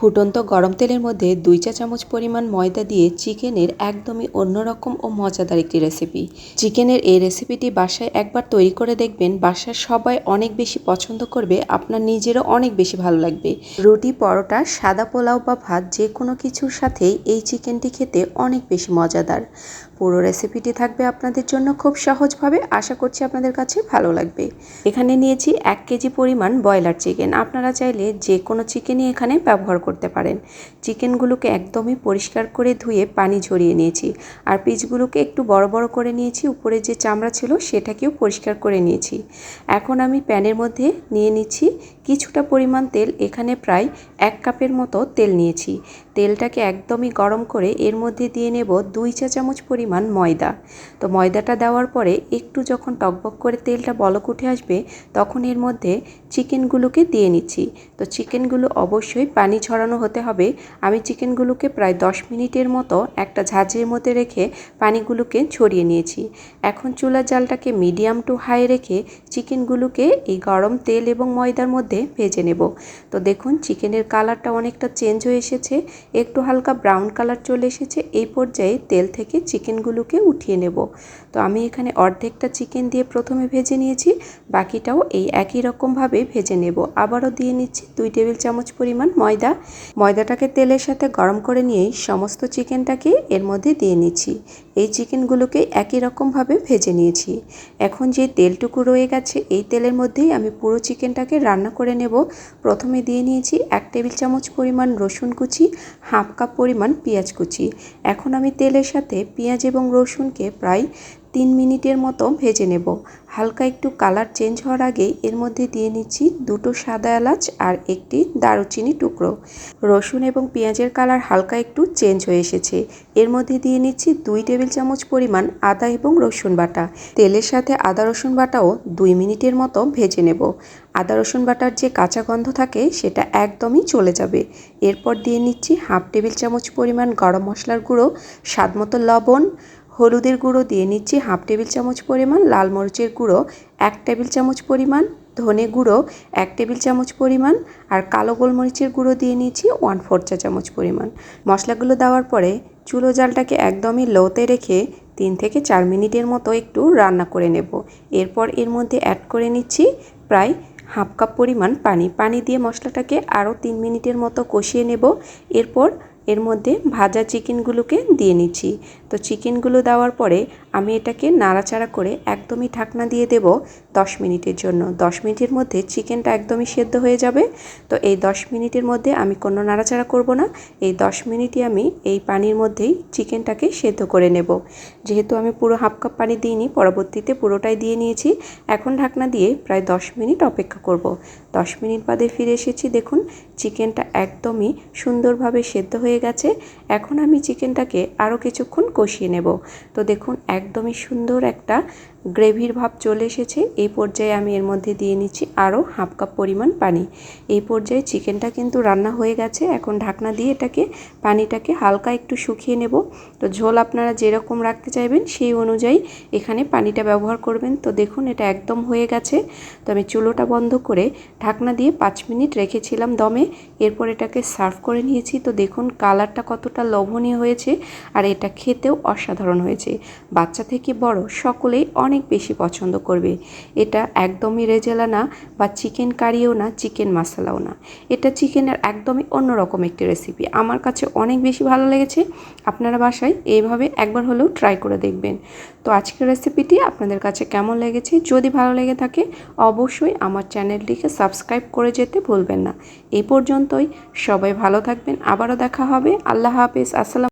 ফুটন্ত গরম তেলের মধ্যে দুই চা চামচ পরিমাণ ময়দা দিয়ে চিকেনের একদমই অন্যরকম ও মজাদার একটি রেসিপি চিকেনের এই রেসিপিটি বাসায় একবার তৈরি করে দেখবেন, বাসার সবাই অনেক বেশি পছন্দ করবে, আপনার নিজেরও অনেক বেশি ভালো লাগবে। রুটি, পরোটা, সাদা পোলাও বা ভাত যে কোনো কিছুর সাথেই এই চিকেনটি খেতে অনেক বেশি মজাদার। পুরো রেসিপিটি থাকবে আপনাদের জন্য খুব সহজভাবে। আশা করছি আপনাদের কাছে ভালো লাগবে। এখানে নিয়েছি এক কেজি পরিমাণ ব্রয়লার চিকেন। আপনারা চাইলে যে কোনো চিকেনই এখানে ব্যবহার করতে পারেন। চিকেনগুলোকে একদমই পরিষ্কার করে ধুয়ে পানি ঝরিয়ে নিয়েছি। আর পিচগুলোকে একটু বড় বড় করে নিয়েছি। উপরে যে চামড়া ছিল সেটাকেও পরিষ্কার করে নিয়েছি। এখন আমি প্যানের মধ্যে নিয়ে নিচ্ছি কিছুটা পরিমাণ তেল। এখানে প্রায় এক কাপের মতো তেল নিয়েছি। তেলটাকে একদমই গরম করে এর মধ্যে দিয়ে নেব দুই চা চামচ পরিমাণ ময়দা। তো ময়দাটা দেওয়ার পরে একটু যখন টকবক করে তেলটা বলক উঠে আসবে, তখন এর মধ্যে চিকেনগুলোকে দিয়ে নিচ্ছি। তো চিকেনগুলো অবশ্যই পানি ছড়ানো হতে হবে। আমি চিকেনগুলোকে প্রায় দশ মিনিটের মতো একটা ঝাঁঝের মধ্যে রেখে পানিগুলোকে ছড়িয়ে নিয়েছি। এখন চুলার জালটাকে মিডিয়াম টু হাই রেখে চিকেনগুলোকে এই গরম তেল এবং ময়দার মধ্যে ভেজে নেব। তো দেখুন, চিকেনের কালারটা অনেকটা চেঞ্জ হয়ে এসেছে। একটু হালকা ব্রাউন কালার চলে এসেছে। এই পর্যায়ে তেল থেকে চিকেনগুলোকে উঠিয়ে নেব। তো আমি এখানে অর্ধেকটা চিকেন দিয়ে প্রথমে ভেজে নিয়েছি। বাকিটাও এই একই রকমভাবে ভেজে নেব। আবারও দিয়ে নিচ্ছি দুই টেবিল চামচ পরিমাণ ময়দা। ময়দাটাকে তেলের সাথে গরম করে নিয়েই সমস্ত চিকেনটাকে এর মধ্যে দিয়ে নিচ্ছি। এই চিকেনগুলোকে একই রকমভাবে ভেজে নিয়েছি। এখন যে তেলটুকু রয়ে গেছে, এই তেলের মধ্যেই আমি পুরো চিকেনটাকে রান্না করে নেব। প্রথমে দিয়ে নিয়েছি এক টেবিল চামচ পরিমাণ রসুন কুচি, হাফ কাপ পরিমাণ পেঁয়াজ কুচি। এখন আমি তেলের সাথে পেঁয়াজ এবং রসুনকে প্রায় তিন মিনিটের মতো ভেজে নেব। হালকা একটু কালার চেঞ্জ হওয়ার আগে এর মধ্যে দিয়ে নিচ্ছি দুটো সাদা এলাচ আর একটি দারুচিনি টুকরো। রসুন এবং পেঁয়াজের কালার হালকা একটু চেঞ্জ হয়ে এসেছে। এর মধ্যে দিয়ে নিচ্ছি দুই টেবিল চামচ পরিমাণ আদা এবং রসুন বাটা। তেলের সাথে আদা রসুন বাটাও দুই মিনিটের মতো ভেজে নেব। আদা রসুন বাটার যে কাঁচা গন্ধ থাকে সেটা একদমই চলে যাবে। এরপর দিয়ে নিচ্ছি হাফ টেবিল চামচ পরিমাণ গরম মশলার গুঁড়ো স্বাদ মতো লবণ হলুদের গুঁড়ো দিয়ে নিচ্ছি হাফ টেবিল চামচ পরিমাণ, লাল মরিচের গুঁড়ো এক টেবিল চামচ পরিমাণ, ধনে গুঁড়ো এক টেবিল চামচ পরিমাণ আর কালো গোলমরিচের গুঁড়ো দিয়ে নিচ্ছি ওয়ান ফোর চা চামচ পরিমাণ। মশলাগুলো দেওয়ার পরে চুলো জালটাকে একদমই লোতে রেখে তিন থেকে চার মিনিটের মতো একটু রান্না করে নেব। এরপর এর মধ্যে অ্যাড করে নিচ্ছি প্রায় হাফ কাপ পরিমাণ পানি। পানি দিয়ে মশলাটাকে আরও তিন মিনিটের মতো কষিয়ে নেব। এরপর এর মধ্যে ভাজা চিকেনগুলোকে দিয়ে নিচ্ছি। তো চিকেনগুলো দেওয়ার পরে আমি এটাকে নাড়াচাড়া করে একদমই ঢাকনা দিয়ে দেব দশ মিনিটের জন্য। দশ মিনিটের মধ্যে চিকেনটা একদমই সেদ্ধ হয়ে যাবে। তো এই দশ মিনিটের মধ্যে আমি কোনো নাড়াচাড়া করব না। এই দশ মিনিটই আমি এই পানির মধ্যেই চিকেনটাকে সেদ্ধ করে নেব। যেহেতু আমি পুরো হাফ কাপ পানি দিইনি, পরবর্তীতে পুরোটাই দিয়ে নিয়েছি। এখন ঢাকনা দিয়ে প্রায় দশ মিনিট অপেক্ষা করব। দশ মিনিট বাদে ফিরে এসেছি, দেখুন, চিকেনটা একদমই সুন্দরভাবে সেদ্ধ হয়ে গেছে এখন আমি চিকেনটাকে আরও কিছুক্ষণ কষিয়ে নেব। তো দেখুন একদমই সুন্দর একটা গ্রেভির ভাব চলে এসেছে। এই পর্যায়ে আমি এর মধ্যে দিয়ে নিচ্ছি আরও হাফ কাপ পরিমাণ পানি। এই পর্যায়ে চিকেনটা কিন্তু রান্না হয়ে গেছে। এখন ঢাকনা দিয়ে এটাকে, পানিটাকে হালকা একটু শুকিয়ে নেব। তো ঝোল আপনারা যেরকম রাখতে চাইবেন সেই অনুযায়ী এখানে পানিটা ব্যবহার করবেন। তো দেখুন, এটা একদম হয়ে গেছে। তো আমি চুলোটা বন্ধ করে ঢাকনা দিয়ে পাঁচ মিনিট রেখেছিলাম দমে। এরপর এটাকে সার্ভ করে নিয়েছি। তো দেখুন, কালারটা কতটা লোভনীয় হয়েছে। আর এটা খেতেও অসাধারণ হয়েছে। বাচ্চা থেকে বড় সকলেই অনেক বেশি পছন্দ করবে। এটা একদমই রেজেলা না বা চিকেন কারিও না, চিকেন মশলাও না। এটা চিকেনের একদমই অন্যরকম একটি রেসিপি আমার কাছে অনেক বেশি ভালো লেগেছে। আপনারা বাসায় এইভাবে একবার হলেও ট্রাই করে দেখবেন। তো আজকের রেসিপিটি আপনাদের কাছে কেমন লেগেছে? যদি ভালো লেগে থাকে, অবশ্যই আমার চ্যানেলটিকে সাবস্ক্রাইব করে যেতে ভুলবেন না। এই পর্যন্তই। সবাই ভালো থাকবেন। আবারও দেখা হবে। আল্লাহ হাফেজ। আসসালাম